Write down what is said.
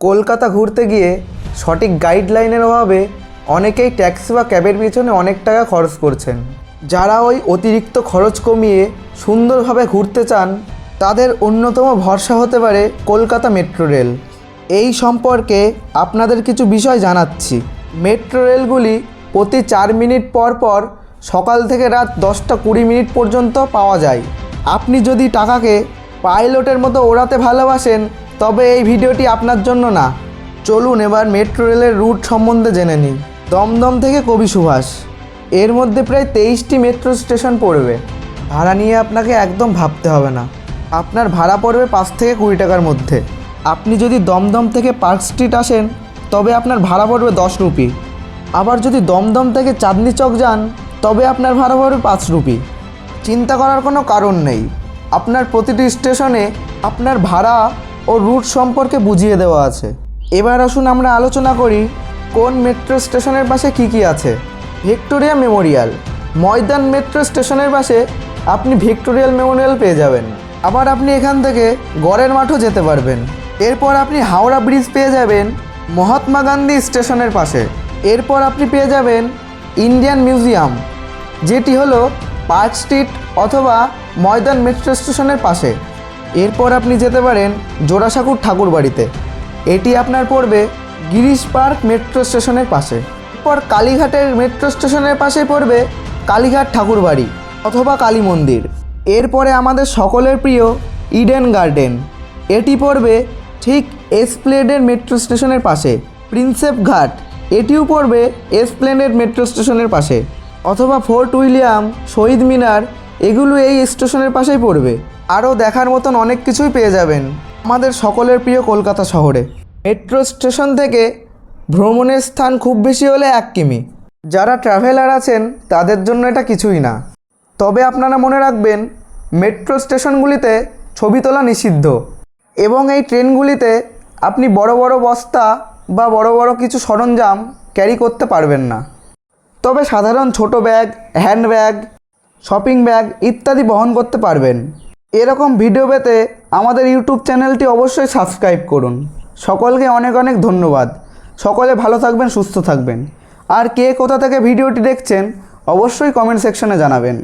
কলকাতা ঘুরতে গিয়ে সঠিক গাইডলাইনের অভাবে অনেকেই ট্যাক্সি বা ক্যাবের পিছনে অনেক টাকা খরচ করছেন। যারা ওই অতিরিক্ত খরচ কমিয়ে সুন্দরভাবে ঘুরতে চান, তাদের অন্যতম ভরসা হতে পারে কলকাতা মেট্রো রেল। এই সম্পর্কে আপনাদের কিছু বিষয় জানাচ্ছি। মেট্রো রেলগুলি প্রতি চার মিনিট পর পর সকাল থেকে রাত দশটা কুড়ি মিনিট পর্যন্ত পাওয়া যায়। আপনি যদি টাকাকে পাইলটের মতো ওড়াতে ভালোবাসেন তবে এই ভিডিওটি আপনার জন্য না। চলুন এবার মেট্রো রেলের রুট সম্বন্ধে জেনে নিই। দমদম থেকে কবি সুভাষ। এর মধ্যে প্রায় তেইশটি মেট্রো স্টেশন পড়বে। ভাড়া নিয়ে আপনাকে একদম ভাবতে হবে না। আপনার ভাড়া পড়বে পাঁচ থেকে কুড়ি টাকার মধ্যে। আপনি যদি দমদম থেকে পার্ক স্ট্রিট আসেন, তবে আপনার ভাড়া পড়বে দশ রুপি। আবার যদি দমদম থেকে চাঁদনি চক যান, তবে আপনার ভাড়া পড়বে পাঁচ রুপি। চিন্তা করার কোনো কারণ নেই। আপনার প্রতিটি স্টেশনে আপনার ভাড়া ও রুট সম্পর্কে বুঝিয়ে দেওয়া আছে। এবার আসুন আমরা আলোচনা করি কোন মেট্রো স্টেশনের পাশে কি কি আছে। Victoria Memorial. ময়দান মেট্রো স্টেশনের পাশে আপনি ভিক্টোরিয়াল মেমোরিয়াল পেয়ে যাবেন। আবার আপনি এখান থেকে গড়ের মাঠও যেতে পারবেন। এরপর আপনি হাওড়া ব্রিজ পেয়ে যাবেন মহাত্মা গান্ধী স্টেশনের পাশে। এরপর আপনি পেয়ে যাবেন ইন্ডিয়ান মিউজিয়াম, যেটি হলো পার্ক স্ট্রিট অথবা ময়দান মেট্রো স্টেশনের পাশে। এরপর আপনি যেতে পারেন জোড়াসাঁকুর ঠাকুরবাড়িতে। এটি আপনার পড়বে গিরিশ পার্ক মেট্রো স্টেশনের পাশে। এরপর কালীঘাটের মেট্রো স্টেশনের পাশে পড়বে কালীঘাট ঠাকুরবাড়ি অথবা কালী মন্দির। এরপরে আমাদের সকলের প্রিয় ইডেন গার্ডেন। এটি পড়বে ঠিক এসপ্লেডের মেট্রো স্টেশনের পাশে, প্রিন্সেপ ঘাট। এটিও পড়বে এসপ্লেনেড মেট্রো স্টেশনের পাশে। অথবা ফোর্ট উইলিয়াম, শহীদ মিনার এগুলো এই স্টেশনের পাশেই পড়বে। আরও দেখার মতন অনেক কিছুই পেয়ে যাবেন আমাদের সকলের প্রিয় কলকাতা শহরে। মেট্রো স্টেশন থেকে ভ্রমণের স্থান খুব বেশি হলে এক কিমি। যারা ট্রাভেলার আছেন, তাদের জন্য এটা কিছুই না। তবে আপনারা মনে রাখবেন, মেট্রো স্টেশনগুলিতে ছবি তোলা নিষিদ্ধ। এবং এই ট্রেনগুলিতে আপনি বড় বড় বস্তা বা বড় বড় কিছু সরঞ্জাম ক্যারি করতে পারবেন না। তবে সাধারণ ছোট bag, hand bag shopping bag ইত্যাদি বহন করতে পারবেন। এরকম ভিডিও পেতে আমাদের ইউটিউব চ্যানেলটি অবশ্যই সাবস্ক্রাইব করুন। সকলকে অনেক অনেক ধন্যবাদ। সকলে ভালো থাকবেন, সুস্থ থাকবেন। আর কে কোথা থেকে ভিডিওটি দেখছেন, অবশ্যই কমেন্ট সেকশনে জানাবেন।